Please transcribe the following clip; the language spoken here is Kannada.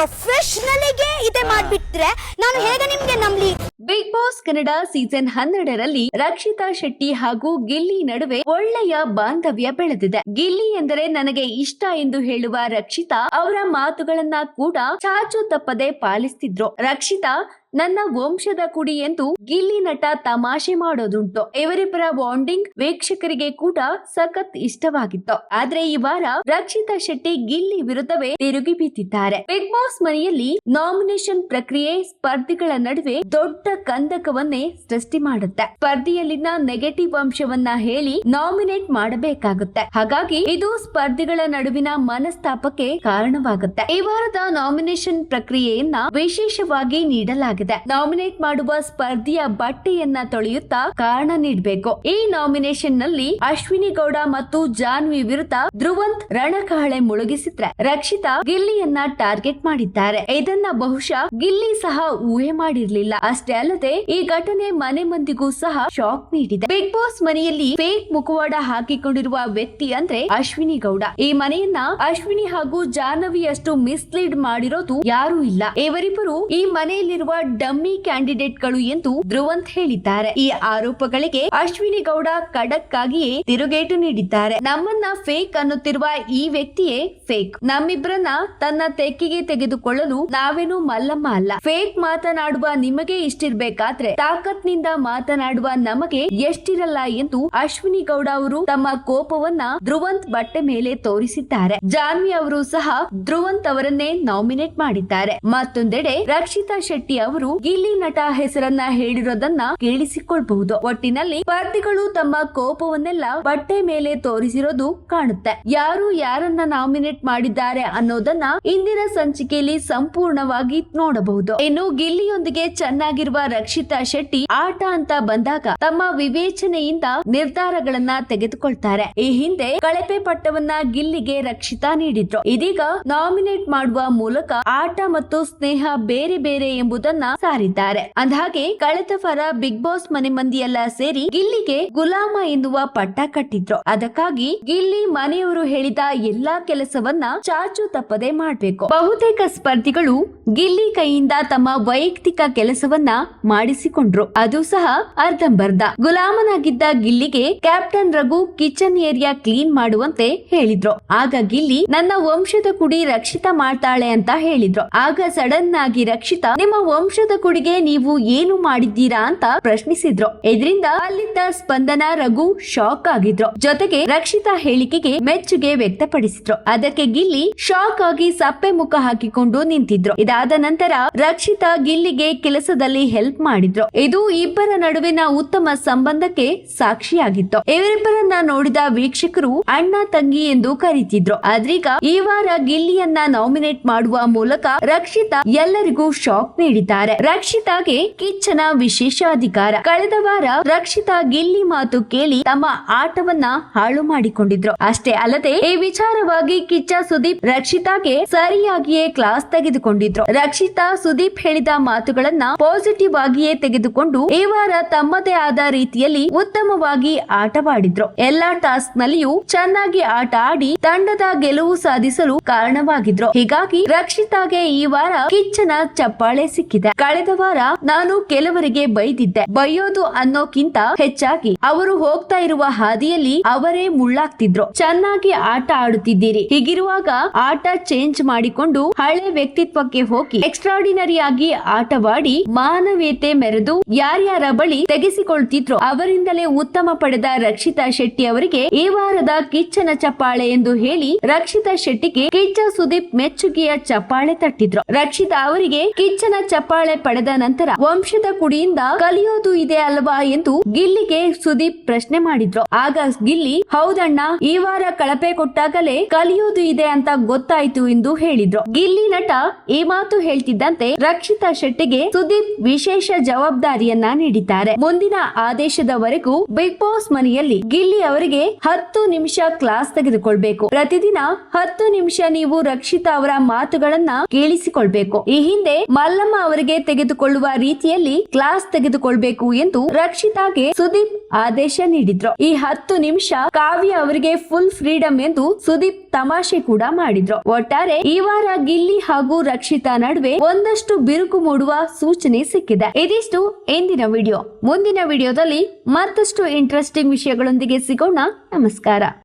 ಪ್ರೊಫೆಷನಲ್ಗೆ ಇದೆ ಮಾಡ್ಬಿಟ್ರೆ ನಾನು ಹೇಗೆ ನಿಮ್ಗೆ ನಂಬ್ಲಿ? ಬಿಗ್ ಬಾಸ್ ಕನ್ನಡ ಸೀಸನ್ ಹನ್ನೆರಡರಲ್ಲಿ ರಕ್ಷಿತಾ ಶೆಟ್ಟಿ ಹಾಗೂ ಗಿಲ್ಲಿ ನಡುವೆ ಒಳ್ಳೆಯ ಬಾಂಧವ್ಯ ಬೆಳೆದಿದೆ. ಗಿಲ್ಲಿ ಎಂದರೆ ನನಗೆ ಇಷ್ಟ ಎಂದು ಹೇಳುವ ರಕ್ಷಿತಾ ಅವರ ಮಾತುಗಳನ್ನ ಕೂಡ ಚಾಚು ತಪ್ಪದೆ ಪಾಲಿಸ್ತಿದ್ರು. ರಕ್ಷಿತಾ, ನನ್ನ ವಂಶದ ಕುಡಿ ಎಂದು ಗಿಲ್ಲಿ ನಟ ತಮಾಷೆ ಮಾಡೋದುಂಟು. ಇವರಿಬ್ಬರ ಬಾಂಡಿಂಗ್ ವೀಕ್ಷಕರಿಗೆ ಕೂಡ ಸಖತ್ ಇಷ್ಟವಾಗಿತ್ತು. ಆದ್ರೆ ಈ ವಾರ ರಕ್ಷಿತಾ ಶೆಟ್ಟಿ ಗಿಲ್ಲಿ ವಿರುದ್ಧವೇ ತಿರುಗಿ ಬಿದ್ದಿದ್ದಾರೆ ಬಿಗ್ ಬಾಸ್ ಮನೆಯಲ್ಲಿ ನಾಮಿನೇಷನ್ ಪ್ರಕ್ರಿಯೆ ಸ್ಪರ್ಧಿಗಳ ನಡುವೆ ದೊಡ್ಡ ಕಂದಕವನ್ನೇ ಸೃಷ್ಟಿ ಮಾಡುತ್ತೆ. ಸ್ಪರ್ಧೆಯಲ್ಲಿನ ನೆಗೆಟಿವ್ ಅಂಶವನ್ನ ಹೇಳಿ ನಾಮಿನೇಟ್ ಮಾಡಬೇಕಾಗುತ್ತೆ. ಹಾಗಾಗಿ ಇದು ಸ್ಪರ್ಧಿಗಳ ನಡುವಿನ ಮನಸ್ತಾಪಕ್ಕೆ ಕಾರಣವಾಗುತ್ತೆ. ಈ ವಾರದ ನಾಮಿನೇಷನ್ ಪ್ರಕ್ರಿಯೆಯನ್ನ ವಿಶೇಷವಾಗಿ ನೀಡಲಾಗಿದೆ. ನಾಮಿನೇಟ್ ಮಾಡುವ ಸ್ಪರ್ಧಿಯ ಬಟ್ಟೆಯನ್ನ ತೊಳೆಯುತ್ತಾ ಕಾರಣ ನೀಡಬೇಕು. ಈ ನಾಮಿನೇಷನ್ನಲ್ಲಿ ಅಶ್ವಿನಿ ಗೌಡ ಮತ್ತು ಜಾನ್ವಿ ವಿರುದ್ಧ ಧ್ರುವಂತ್ ರಣಕಹಳೆ ಮುಳುಗಿಸಿದ್ರೆ ರಕ್ಷಿತಾ ಗಿಲ್ಲಿಯನ್ನ ಟಾರ್ಗೆಟ್ ಮಾಡಿದ್ದಾರೆ. ಇದನ್ನ ಬಹುಶಃ ಗಿಲ್ಲಿ ಸಹ ಊಹೆ ಮಾಡಿರ್ಲಿಲ್ಲ. ಅಷ್ಟೇ ಅಲ್ಲದೆ ಈ ಘಟನೆ ಮನೆ ಮಂದಿಗೂ ಸಹ ಶಾಕ್ ನೀಡಿದೆ. ಬಿಗ್ ಬಾಸ್ ಮನೆಯಲ್ಲಿ ಫೇಕ್ ಮುಖವಾಡ ಹಾಕಿಕೊಂಡಿರುವ ವ್ಯಕ್ತಿ ಅಂದ್ರೆ ಅಶ್ವಿನಿ ಗೌಡ. ಈ ಮನೆಯನ್ನ ಅಶ್ವಿನಿ ಹಾಗೂ ಜಾಹ್ನವಿಯಷ್ಟು ಮಿಸ್ಲೀಡ್ ಮಾಡಿರೋದು ಯಾರೂ ಇಲ್ಲ. ಇವರಿಬ್ಬರು ಈ ಮನೆಯಲ್ಲಿರುವ ಡಮ್ಮಿ ಕ್ಯಾಂಡಿಡೇಟ್ಗಳು ಎಂದು ಧ್ರುವಂತ್ ಹೇಳಿದ್ದಾರೆ. ಈ ಆರೋಪಗಳಿಗೆ ಅಶ್ವಿನಿ ಗೌಡ ಖಡಕ್ ಆಗಿಯೇ ತಿರುಗೇಟು ನೀಡಿದ್ದಾರೆ. ನಮ್ಮನ್ನ ಫೇಕ್ ಅನ್ನುತ್ತಿರುವ ಈ ವ್ಯಕ್ತಿಯೇ ಫೇಕ್ ನಮ್ಮಿಬ್ಬರನ್ನ ತನ್ನ ತೆಕ್ಕಿಗೆ ತೆಗೆದುಕೊಳ್ಳಲು ನಾವೇನು ಮಲ್ಲಮ್ಮ ಅಲ್ಲ. ಫೇಕ್ ಮಾತನಾಡುವ ನಿಮಗೆ ಇಷ್ಟಿರ್ಬೇಕಾದ್ರೆ ತಾಕತ್ನಿಂದ ಮಾತನಾಡುವ ನಮಗೆ ಎಷ್ಟಿರಲ್ಲ ಎಂದು ಅಶ್ವಿನಿ ಗೌಡ ಅವರು ತಮ್ಮ ಕೋಪವನ್ನ ಧ್ರುವಂತ್ ಬಟ್ಟೆ ಮೇಲೆ ತೋರಿಸಿದ್ದಾರೆ. ಜಾನ್ವಿ ಅವರು ಸಹ ಧ್ರುವಂತ್ ಅವರನ್ನೇ ನಾಮಿನೇಟ್ ಮಾಡಿದ್ದಾರೆ. ಮತ್ತೊಂದೆಡೆ ರಕ್ಷಿತಾ ಶೆಟ್ಟಿ ಅವರು ಗಿಲ್ಲಿ ನಟ ಹೆಸರನ್ನ ಹೇಳಿರೋದನ್ನ ಕೇಳಿಸಿಕೊಳ್ಬಹುದು. ಒಟ್ಟಿನಲ್ಲಿ ಸ್ಪರ್ಧಿಗಳು ತಮ್ಮ ಕೋಪವನ್ನೆಲ್ಲ ಬಟ್ಟೆ ಮೇಲೆ ತೋರಿಸಿರೋದು ಕಾಣುತ್ತೆ. ಯಾರು ಯಾರನ್ನ ನಾಮಿನೇಟ್ ಮಾಡಿದ್ದಾರೆ ಅನ್ನೋದನ್ನ ಇಂದಿನ ಸಂಚಿಕೆಯಲ್ಲಿ ಸಂಪೂರ್ಣವಾಗಿ ನೋಡಬಹುದು. ಇನ್ನು ಗಿಲ್ಲಿಯೊಂದಿಗೆ ಚೆನ್ನಾಗಿರುವ ರಕ್ಷಿತಾ ಶೆಟ್ಟಿ ಆಟ ಅಂತ ಬಂದಾಗ ತಮ್ಮ ವಿವೇಚನೆಯಿಂದ ನಿರ್ಧಾರಗಳನ್ನ ತೆಗೆದುಕೊಳ್ತಾರೆ. ಈ ಹಿಂದೆ ಕಳಪೆ ಪಟ್ಟವನ್ನ ಗಿಲ್ಲಿಗೆ ರಕ್ಷಿತಾ ನೀಡಿದ್ರು. ಇದೀಗ ನಾಮಿನೇಟ್ ಮಾಡುವ ಮೂಲಕ ಆಟ ಮತ್ತು ಸ್ನೇಹ ಬೇರೆ ಬೇರೆ ಎಂಬುದನ್ನ ಸಾರಿದ್ದಾರೆ. ಅಂದಹಾಗೆ ಕಳೆದ ವಾರ ಬಿಗ್ ಬಾಸ್ ಮನೆ ಮಂದಿಯೆಲ್ಲ ಸೇರಿ ಗಿಲ್ಲಿಗೆ ಗುಲಾಮ ಎನ್ನುವ ಪಟ್ಟ ಕಟ್ಟಿದ್ರು. ಅದಕ್ಕಾಗಿ ಗಿಲ್ಲಿ ಮನೆಯವರು ಹೇಳಿದ ಎಲ್ಲಾ ಕೆಲಸವನ್ನ ಚಾಚು ತಪ್ಪದೆ ಮಾಡಬೇಕು. ಬಹುತೇಕ ಸ್ಪರ್ಧಿಗಳು ಗಿಲ್ಲಿ ಕೈಯಿಂದ ತಮ್ಮ ವೈಯಕ್ತಿಕ ಕೆಲಸವನ್ನ ಮಾಡಿಸಿಕೊಂಡ್ರು. ಅದು ಸಹ ಅರ್ಧಂಬರ್ಧ. ಗುಲಾಮನಾಗಿದ್ದ ಗಿಲ್ಲಿಗೆ captain Raghu kitchen area clean ಮಾಡುವಂತೆ ಹೇಳಿದ್ರು. ಆಗ ಗಿಲ್ಲಿ, ನನ್ನ ವಂಶದ ಕುಡಿ ರಕ್ಷಿತಾ ಮಾಡ್ತಾಳೆ ಅಂತ ಹೇಳಿದ್ರು. ಆಗ ಸಡನ್ ಆಗಿ ರಕ್ಷಿತಾ, ನಿಮ್ಮ ವಂಶದ ಕುಡಿಗೆ ನೀವು ಏನು ಮಾಡಿದ್ದೀರಾ ಅಂತ ಪ್ರಶ್ನಿಸಿದ್ರು. ಇದರಿಂದ ಅಲ್ಲಿದ್ದ ಸ್ಪಂದನ ರಘು ಶಾಕ್ ಆಗಿದ್ರು. ಜೊತೆಗೆ ರಕ್ಷಿತಾ ಹೇಳಿಕೆಗೆ ಮೆಚ್ಚುಗೆ ವ್ಯಕ್ತಪಡಿಸಿದ್ರು. ಅದಕ್ಕೆ ಗಿಲ್ಲಿ ಶಾಕ್ ಆಗಿ ಸಪ್ಪೆ ಮುಖ ಹಾಕಿಕೊಂಡು ನಿಂತಿದ್ರು. ಇದಾದ ನಂತರ ರಕ್ಷಿತಾ ಗಿಲ್ಲಿಗೆ ಕೆಲಸದಲ್ಲಿ ಹೆಲ್ಪ್ ಮಾಡಿದ್ರು. ಇದು ಇಬ್ಬರ ನಡುವಿನ ಉತ್ತಮ ಸಂಬಂಧಕ್ಕೆ ಸಾಕ್ಷಿಯಾಗಿತ್ತು. ಇವರಿಬ್ಬರನ್ನ ನೋಡಿದ ವೀಕ್ಷಕರು ಅಣ್ಣ, ತಂಗಿ ಎಂದು ಕರೀತಿದ್ರು. ಆದ್ರೀಗ ಈ ವಾರ ಗಿಲ್ಲಿಯನ್ನ ನಾಮಿನೇಟ್ ಮಾಡುವ ಮೂಲಕ ರಕ್ಷಿತಾ ಎಲ್ಲರಿಗೂ ಶಾಕ್ ನೀಡಿದ್ದಾರೆ. ರಕ್ಷಿತಾಗೆ ಕಿಚ್ಚನ ವಿಶೇಷ ಅಧಿಕಾರ ಕಳೆದ ವಾರ ರಕ್ಷಿತಾ ಗಿಲ್ಲಿ ಮಾತು ಕೇಳಿ ತಮ್ಮ ಆಟವನ್ನ ಹಾಳು ಮಾಡಿಕೊಂಡಿದ್ರು. ಅಷ್ಟೇ ಅಲ್ಲದೆ ಈ ವಿಚಾರವಾಗಿ ಕಿಚ್ಚ ಸುದೀಪ್ ರಕ್ಷಿತಾಗೆ ಸರಿಯಾಗಿಯೇ ಕ್ಲಾಸ್ ತೆಗೆದುಕೊಂಡಿದ್ರು. ರಕ್ಷಿತಾ ಸುದೀಪ್ ಹೇಳಿದ ಮಾತುಗಳನ್ನ ಪಾಸಿಟಿವ್ ಆಗಿಯೇ ತೆಗೆದುಕೊಂಡು ಈ ವಾರ ತಮ್ಮದೇ ಆದ ರೀತಿಯಲ್ಲಿ ಉತ್ತಮವಾಗಿ ಆಟವಾಡಿದ್ರು. ಎಲ್ಲಾ ಟಾಸ್ಕ್ ನಲ್ಲಿಯೂ ಚೆನ್ನಾಗಿ ಆಟ ಆಡಿ ತಂಡದ ಗೆಲುವು ಸಾಧಿಸಲು ಕಾರಣವಾಗಿದ್ರು. ಹೀಗಾಗಿ ರಕ್ಷಿತಾಗೆ ಈ ವಾರ ಕಿಚ್ಚನ ಚಪ್ಪಾಳೆ ಸಿಕ್ಕಿದೆ. ಕಳೆದ ವಾರ ನಾನು ಕೆಲವರಿಗೆ ಬೈದಿದ್ದೆ. ಬೈಯೋದು ಅನ್ನೋಕ್ಕಿಂತ ಹೆಚ್ಚಾಗಿ ಅವರು ಹೋಗ್ತಾ ಇರುವ ಹಾದಿಯಲ್ಲಿ ಅವರೇ ಮುಳ್ಳಾಗ್ತಿದ್ರು. ಚೆನ್ನಾಗಿ ಆಟ ಆಡುತ್ತಿದ್ದೀರಿ. ಹೀಗಿರುವಾಗ ಆಟ ಚೇಂಜ್ ಮಾಡಿಕೊಂಡು ಹಳೆ ವ್ಯಕ್ತಿತ್ವಕ್ಕೆ ಹೋಗಿ ಎಕ್ಸ್ಟ್ರಾಡಿನರಿ ಆಗಿ ಆಟವಾಡಿ ಮಾನವೀಯತೆ ಮೆರೆದು ಯಾರ್ಯಾರ ಬಳಿ ತೆಗೆಸಿಕೊಳ್ತಿದ್ರು ಅವರಿಂದಲೇ ಉತ್ತಮ ಪಡೆದ ರಕ್ಷಿತಾ ಶೆಟ್ಟಿ ಅವರಿಗೆ ಈ ವಾರದ ಕಿಚ್ಚನ ಚಪ್ಪಾಳೆ ಎಂದು ಹೇಳಿ ರಕ್ಷಿತಾ ಶೆಟ್ಟಿಗೆ ಕಿಚ್ಚ ಸುದೀಪ್ ಮೆಚ್ಚುಗೆಯ ಚಪ್ಪಾಳೆ ತಟ್ಟಿದ್ರು. ರಕ್ಷಿತಾ ಅವರಿಗೆ ಕಿಚ್ಚನ ಚಪ್ಪಾಳೆ ಪಡೆದ ನಂತರ ವಂಶದ ಕುಡಿಯಿಂದ ಕಲಿಯೋದು ಇದೆ ಅಲ್ವಾ ಎಂದು ಗಿಲ್ಲಿಗೆ ಸುದೀಪ್ ಪ್ರಶ್ನೆ ಮಾಡಿದ್ರು. ಆಗ ಗಿಲ್ಲಿ, ಹೌದಣ್ಣ, ಈ ವಾರ ಕಳಪೆ ಕೊಟ್ಟಾಗಲೇ ಕಲಿಯೋದು ಇದೆ ಅಂತ ಗೊತ್ತಾಯ್ತು ಎಂದು ಹೇಳಿದ್ರು. ಗಿಲ್ಲಿ ನಟ ಈ ಮಾತು ಹೇಳ್ತಿದ್ದಂತೆ ರಕ್ಷಿತಾ ಶೆಟ್ಟಿಗೆ ಸುದೀಪ್ ವಿಶೇಷ ಜವಾಬ್ದಾರಿಯನ್ನ ನೀಡಿದ್ದಾರೆ. ಮುಂದಿನ ಆದೇಶದವರೆಗೂ ಬಿಗ್ ಬಾಸ್ ಮನೆಯಲ್ಲಿ ಗಿಲ್ಲಿ ಅವರಿಗೆ ಹತ್ತು ನಿಮಿಷ ಕ್ಲಾಸ್ ತೆಗೆದುಕೊಳ್ಬೇಕು. ಪ್ರತಿದಿನ ಹತ್ತು ನಿಮಿಷ ನೀವು ರಕ್ಷಿತಾ ಅವರ ಮಾತುಗಳನ್ನ ಕೇಳಿಸಿಕೊಳ್ಬೇಕು. ಈ ಹಿಂದೆ ಮಲ್ಲಮ್ಮ ಅವರಿಗೆ ತೆಗೆದುಕೊಳ್ಳುವ ರೀತಿಯಲ್ಲಿ ಕ್ಲಾಸ್ ತೆಗೆದುಕೊಳ್ಬೇಕು ಎಂದು ರಕ್ಷಿತಾಗೆ ಸುದೀಪ್ ಆದೇಶ ನೀಡಿದ್ರು. ಈ ಹತ್ತು ನಿಮಿಷ ಕಾವ್ಯ ಅವರಿಗೆ ಫುಲ್ ಫ್ರೀಡಂ ಎಂದು ಸುದೀಪ್ ತಮಾಷೆ ಕೂಡ ಮಾಡಿದ್ರು. ಒಟ್ಟಾರೆ ಈ ವಾರ ಗಿಲ್ಲಿ ಹಾಗೂ ರಕ್ಷಿತಾ ನಡುವೆ ಒಂದಷ್ಟು ಬಿರುಕು ಮೂಡುವ ಸೂಚನೆ ಸಿಕ್ಕಿದೆ. ಇದಿಷ್ಟು ಇಂದಿನ ವಿಡಿಯೋ. ಮುಂದಿನ ವಿಡಿಯೋದಲ್ಲಿ ಮತ್ತಷ್ಟು ಇಂಟ್ರೆಸ್ಟಿಂಗ್ ವಿಷಯಗಳೊಂದಿಗೆ ಸಿಗೋಣ. ನಮಸ್ಕಾರ.